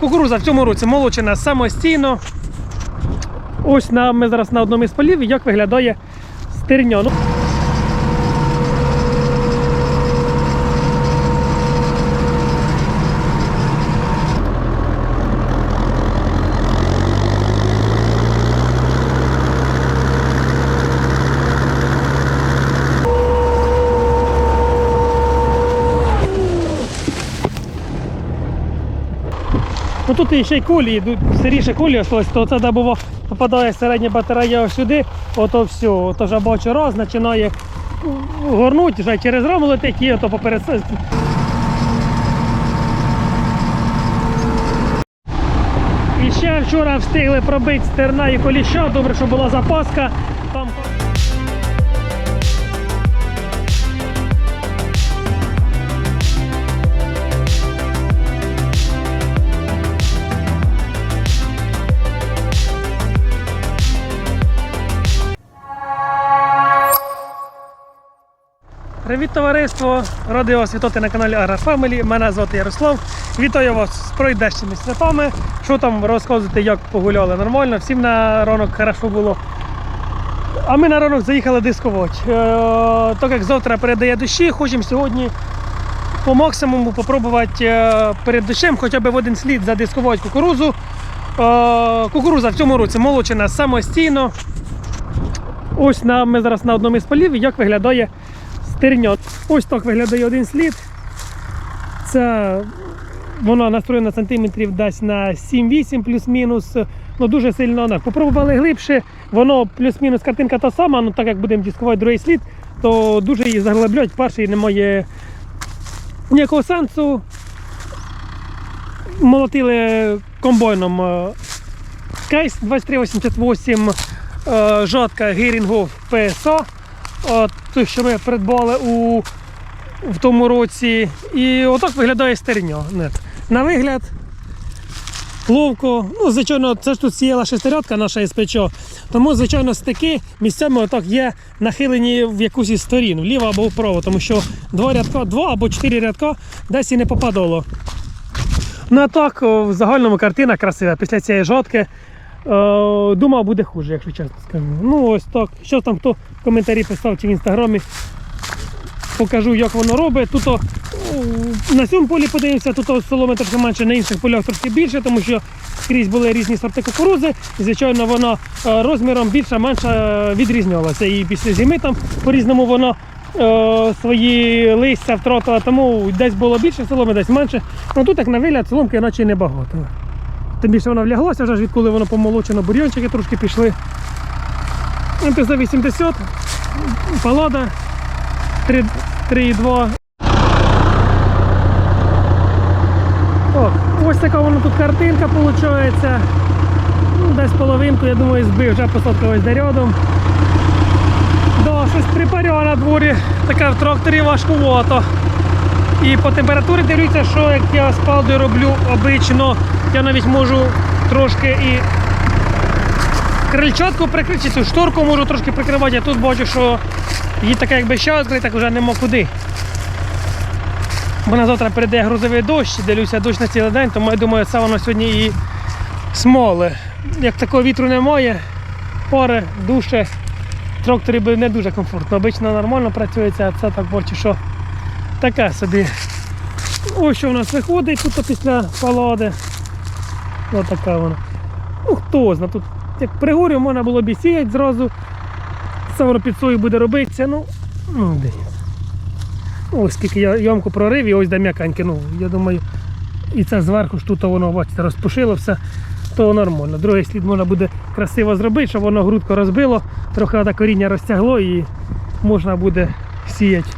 Кукуруза в цьому році молочена самостійно. Ось на, ми зараз на одному із полів, як виглядає стерня. Ну, тут ще й йдуть сиріше кулі осталось, то це було попадає середня батарея ось сюди, ото все, ото вже бачу раз, починає горнути, вже через раму летить і ото поперед. І ще вчора встигли пробити стерна і коліща, добре, що була запаска. Там... Привіт, товариство! Радий вас вітати на каналі Agrar Family. Мене звати Ярослав. Вітаю вас з пройдещими святами. Що там розказувати, як погуляли? Нормально, всім на ранок хорошо було. А ми на ранок заїхали дискувати. Е, так як завтра передає дощі, хочемо сьогодні по максимуму попробувати е, перед дощем хоча б в один слід задискувати кукурузу. Е, кукуруза в цьому році молочена самостійно. Ось на, ми зараз на одному із полів, як виглядає стерня. Ось так виглядає один слід. Це вона настроєна сантиметрів десь на 7-8 плюс-мінус. Ну дуже сильно не. Попробували глибше, воно плюс-мінус картинка та сама, ну так як будемо дискувати другий слід, то дуже її заглиблять. Перший немає ніякого сенсу. Молотили комбайном е, кейс 2388 е, жатка Герінгов ПСО. Той, що ми придбали у, в тому році. І отак виглядає стерня. На вигляд ловко. Ну, звичайно, це ж тут сіяла шестерятка наша СПЧ, тому, звичайно, стики місцями отак є нахилені в якусь із сторін, вліво або вправо, тому що два рядка, два або чотири рядка десь і не попадало. Ну а так, в загальному картина красива. Після цієї жодки е, думав, буде хуже, якщо чесно скажу. Ну ось так. Що там хто коментарі писав чи в інстаграмі. Покажу, як воно робить. Тут о, на цьому полі подивимося, тут соломи трохи менше, на інших полях трошки більше, тому що скрізь були різні сорти кукурузи. І, звичайно, вона е, розміром більше менше е, відрізнялася. І після зими там по-різному воно е, свої листя втратила, тому десь було більше соломи, десь менше. Ну тут як на вигляд соломки наче небагато. Тим більше вона вляглася, вже ж відколи воно помолочено, бур'йончики трошки пішли. МТЗ-80, палада 3,2. Ось така вона тут картинка виходить. Ну, десь половинку, я думаю, збив, вже посадка ось. Да, щось припарює на дворі, таке в тракторі важкувато. І по температурі дивлюся, що як я з палдою роблю обично, я навіть можу трошки і крильчатку прикрити, цю шторку можу трошки прикривати, а тут бачу, що її таке якби ще так вже нема куди. Бо на завтра перейде грузовий дощ, дивлюся дощ на цілий день, тому я думаю, це воно сьогодні і смоли. Як такого вітру немає, пари, душе, тракторі би не дуже комфортно. Обично нормально працюється, а це так бачу, що таке собі. Ось що в нас виходить тут після палади. Ось така вона. Ну хто знає, тут як пригорю можна було б і сіяти зразу. Воно під сою буде робитися. Ну, ну дивіться. Ось скільки я ямку прорив і ось де м'яканьке. Ну, я думаю, і це зверху ж тут воно бачите, розпушило все, то нормально. Другий слід можна буде красиво зробити, щоб воно грудко розбило, трохи коріння розтягло і можна буде сіяти.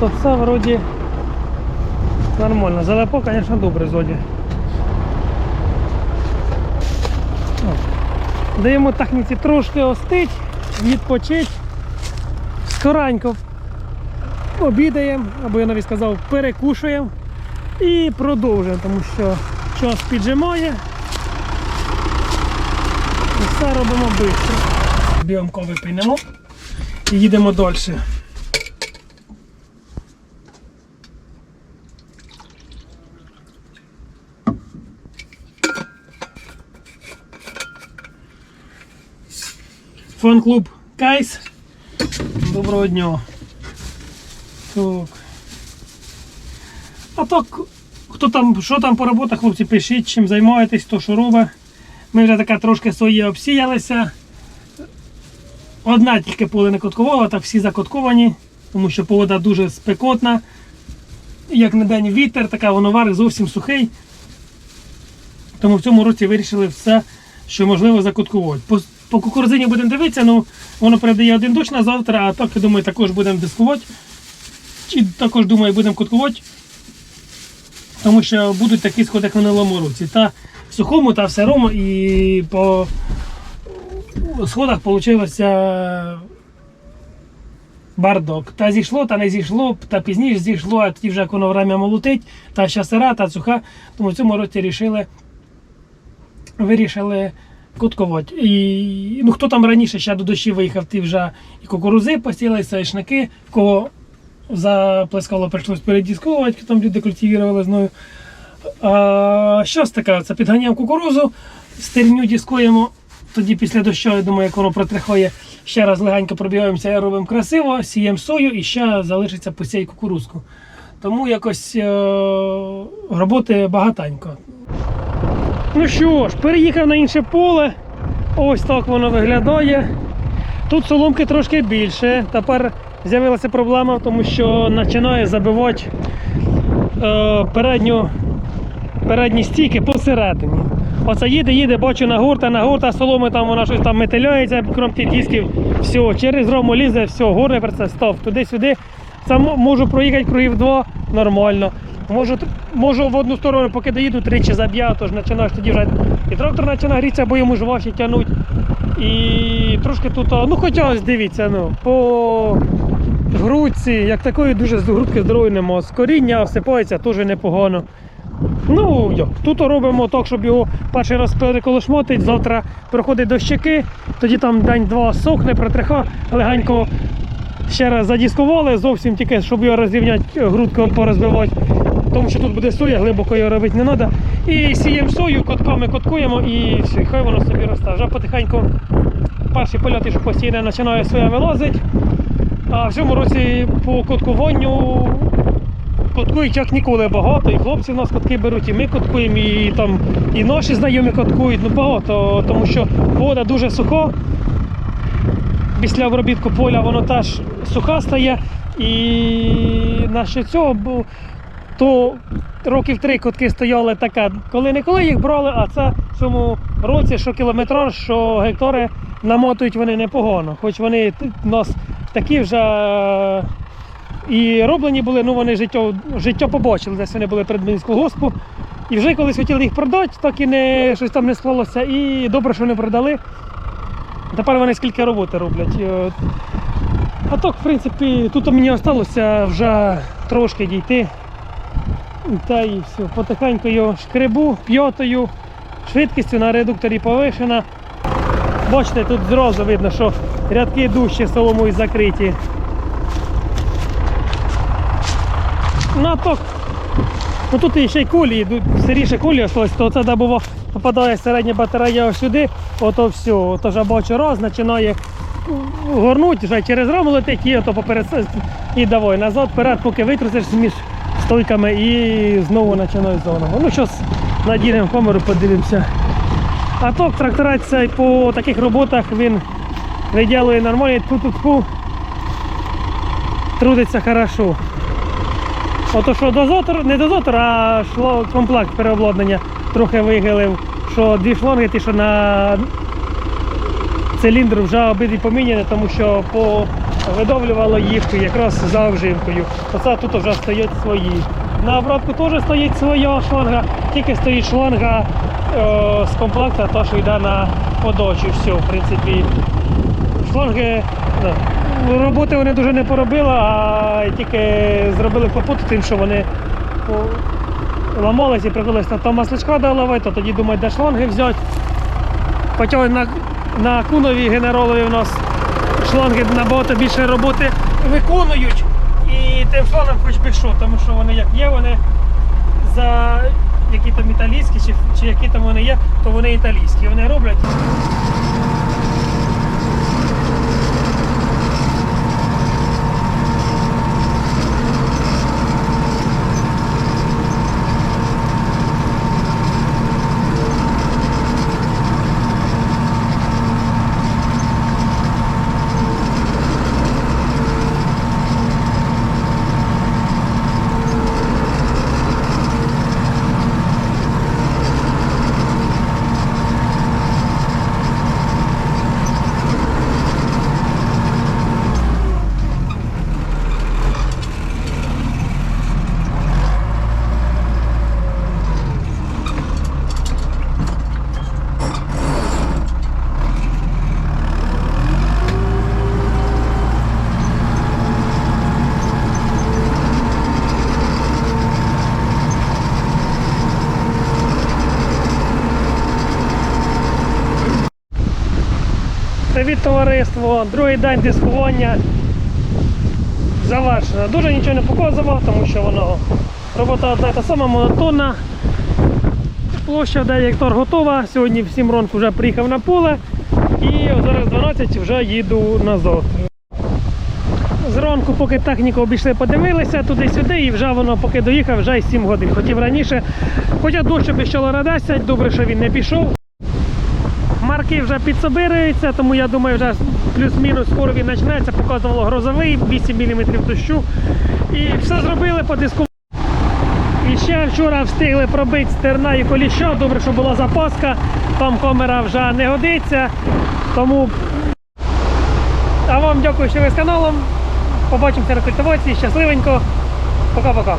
Тут все вроді нормально. Залепо, звісно, добре зоді. Даємо техніці трошки остить, відпочить. Скоренько обідаємо, або я навіть сказав, перекушуємо і продовжуємо, тому що час піджимає. І все робимо швидко. Біомко випийнемо і їдемо далі. Фан-клуб Кайс. Доброго дня. Так. А так, хто там, що там по роботах, хлопці, пишіть, чим займаєтесь, хто що робить. Ми вже таке трошки своє обсіялися. Одна тільки поле не коткувала, так всі закотковані, тому що погода дуже спекотна. Як на день вітер, така воно зовсім сухий. Тому в цьому році вирішили все, що можливо закоткувати. По, кукурузині будемо дивитися, ну воно передає один дощ на завтра, а так, я думаю, також будемо дискувати. І також, думаю, будемо коткувати. Тому що будуть такі сходи, як в минулому році. Та в сухому, та в сирому, і по сходах вийшло бардок. Та зійшло, та не зійшло, та пізніше зійшло, а тоді вже як воно время молотить, та ще сира, та суха. Тому в цьому році рішили, вирішили куткувати. І ну, хто там раніше ще до дощі виїхав, ті вже і кукурузи посіли, і соняшники, в кого заплескало, прийшлось передісковувати, там люди культивували зною. А, щось таке, це підганяємо кукурузу, стерню дискуємо. Тоді після дощу, я думаю, як воно протрихає, ще раз легенько пробігаємося робимо красиво, сіємо сою і ще залишиться посій кукурузку. Тому якось е- роботи багатенько. Ну що ж, переїхав на інше поле. Ось так воно виглядає. Тут соломки трошки більше. Тепер з'явилася проблема, тому що починає забивати е, передню, передні стійки посередині. Оце їде, їде, бачу на гурта, на гурта, соломи там вона щось там метиляється, крім тих дисків. Все, через рому лізе, все, горний процес, стоп, туди-сюди. Сам можу проїхати кругів два нормально. Можу, можу в одну сторону, поки доїду, тричі заб'я, тож починаєш тоді вже і трактор починає грітися, бо йому ж важче тягнуть. І трошки тут, ну хоча ось дивіться, ну, по грудці, як такої дуже з грудки здорової нема. З коріння всипається теж непогано. Ну, як, тут робимо так, щоб його перший раз переколошмотить, завтра приходить до щеки, тоді там день-два сохне, протриха, легенько ще раз задіскували, зовсім тільки, щоб його розрівняти, грудку порозбивати. Тому що тут буде соя, глибоко його робити не треба. І сіємо сою, котками коткуємо і все, хай воно собі росте. Вже потихеньку перші польоти, що постійно починає соя вилазити. А в цьому році по коткуванню коткують як ніколи багато. І хлопці в нас котки беруть, і ми коткуємо, і там і наші знайомі коткують. Ну багато, тому що вода дуже суха. Після обробітку поля воно теж суха стає. І наше цього то років три котки стояли така, коли не коли їх брали, а це в цьому році, що кілометраж, що гектари намотують вони непогано. Хоч вони у нас такі вже е, і роблені були, ну вони життя, життя побачили, десь вони були перед Мінського. І вже колись хотіли їх продати, так і не, щось там не склалося. І добре, що не продали. Тепер вони скільки роботи роблять. А так, в принципі, тут мені залишилося вже трошки дійти. Та і все. Потихеньку його шкребу п'ятою, швидкістю на редукторі повишена. Бачите, тут зразу видно, що рядки дужче соломою закриті. А так, ну тут ще й кулі, йдуть, сиріше кулі осталось, то це де було попадає середня батарея ось сюди, ото все, ото вже бачу раз, починає горнуть, вже через раму летить і ото поперед і давай назад, вперед, поки витрусиш між стойками і знову починає заново. Ну щось надінемо камеру, подивимося. А так тракторець цей по таких роботах він виділує нормально, тьфу-тьфу-тьфу, трудиться хорошо. Ото що дозотор, не дозотор, а шло комплект переобладнання трохи вигилив, що дві шланги, ті, що на циліндр вже обидві поміняні, тому що по видовлювало їх якраз за обживкою. Оце тут вже стоять свої. На обратку теж стоїть своя шланга, тільки стоїть шланга е, з комплекта, та, що йде на подачу. Все, в принципі. Шланги роботи вони дуже не поробили, а тільки зробили клопоту тим, що вони ламались і приходилось то масличка доловити, то тоді думають, де шланги взяти. Хоча на, на кунові генералові в нас шланги набагато більше роботи виконують. І тим шлангом хоч би що, тому що вони як є, вони за які там італійські чи, чи які там вони є, то вони італійські. Вони роблять. Привіт, товариство! Другий день дискування завершено. Дуже нічого не показував, тому що воно робота одна та сама монотонна. Площа 9 гектар готова. Сьогодні в 7 ранку вже приїхав на поле і зараз 12 вже їду назад. Зранку, поки техніку обійшли, подивилися туди-сюди, і вже воно поки доїхав, вже й 7 годин. Хотів раніше. Хоча дощ обіщало на 10, добре, що він не пішов. Марки вже підсобирюються, тому я думаю, вже плюс-мінус скоро він почнеться. Показувало грозовий, 8 мм дощу. І все зробили по диску. І ще вчора встигли пробити стерна і коліща. Добре, що була запаска, там камера вже не годиться. Тому а вам дякую, що ви з каналом. Побачимося на культивації. Щасливенько. Пока-пока.